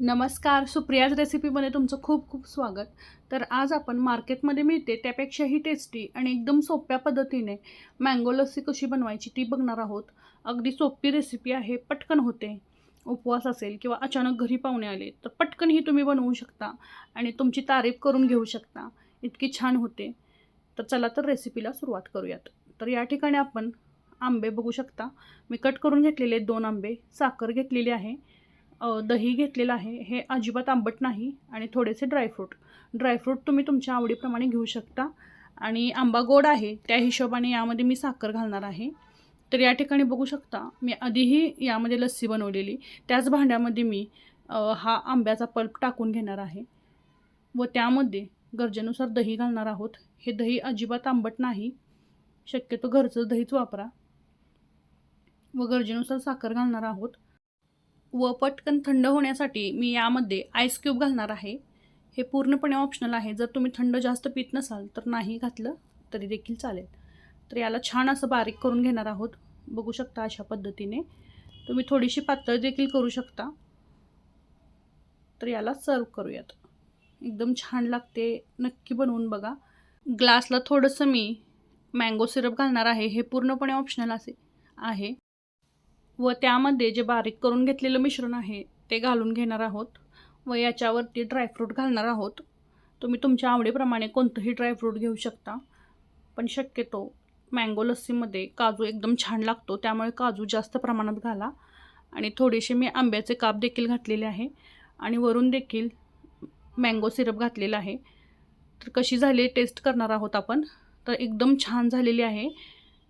नमस्कार सुप्रियाज रेसिपीमध्ये तुमचं खूप खूप स्वागत. तर आज आपण मार्केटमध्ये मिळते त्यापेक्षाही टेस्टी आणि एकदम सोप्या पद्धतीने मँगो लस्सी कशी बनवायची ती बघणार आहोत. अगदी सोपी रेसिपी आहे पटकन होते. उपवास असेल किंवा अचानक घरी पाहुणे आले तर पटकन ही तुम्ही बनवू शकता आणि तुमची तारीफ करून घेऊ शकता. इतकी छान होते. तर चला तर रेसिपीला सुरुवात करूयात. तर या ठिकाणी आपण आंबे बघू शकता. मी कट करून घेतलेले दोन आंबे साखर घेतलेली आहे. दही घेतलेलं आहे. हे अजिबात आंबट नाही आणि थोडेसे ड्रायफ्रूट ड्रायफ्रूट तुम्ही तुमच्या आवडीप्रमाणे घेऊ शकता. आणि आंबा गोड आहे त्या हिशोबाने यामध्ये मी साखर घालणार आहे. तर या ठिकाणी बघू शकता मी आधीही यामध्ये लस्सी बनवलेली. त्याच भांड्यामध्ये मी हा आंब्याचा पल्प टाकून घेणार आहे. व त्यामध्ये गरजेनुसार दही घालणार आहोत. हे दही अजिबात आंबट नाही. शक्यतो घरचं दहीच वापरा. व गरजेनुसार साखर घालणार आहोत. व पटकन थंड होण्यासाठी मी यामध्ये आईस क्यूब घालणार आहे. हे पूर्णपणे ऑप्शनल आहे. जर तुम्ही थंड जास्त पीत नसाल तर नाही घातलं तरी देखील चालेल. तर याला छान असं बारीक करून घेणार आहोत. बघू शकता अशा पद्धतीने. तुम्ही थोडीशी पातळ देखील करू शकता. तर याला सर्व करूयात. एकदम छान लागते. नक्की बनवून बघा. ग्लासला थोडंसं मी मँगो सिरप घालणार आहे. हे पूर्णपणे ऑप्शनल असे आहे. व त्यामध्ये जे बारीक करून घेतलेलं मिश्रण आहे ते घालून घेणार आहोत. व याच्यावरती ड्रायफ्रूट घालणार आहोत. तुम्ही तुमच्या आवडीप्रमाणे कोणतंही ड्रायफ्रूट घेऊ शकता. पण शक्यतो मँगो लस्सीमध्ये काजू एकदम छान लागतो त्यामुळे काजू जास्त प्रमाणात घाला. आणि थोडेसे मी आंब्याचे काप देखील घातलेले आहे. आणि वरून देखील मँगो सिरप घातलेला आहे. तर कशी झाली टेस्ट करणार आहोत आपण. तर एकदम छान झालेली आहे.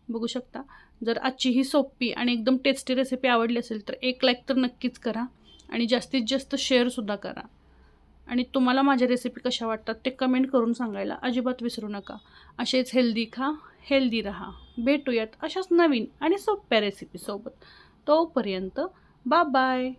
बघू शकता. जर आजची ही सोपी आणि एकदम टेस्टी रेसिपी आवडली असेल तर एक लाईक तर नक्कीच करा आणि जास्तीत जास्त शेअरसुद्धा करा. आणि तुम्हाला माझ्या रेसिपी कशा वाटतात ते कमेंट करून सांगायला अजिबात विसरू नका. असेच हेल्दी खा हेल्दी राहा. भेटूयात अशाच नवीन आणि सोप्या रेसिपीसोबत तोपर्यंत बा बाय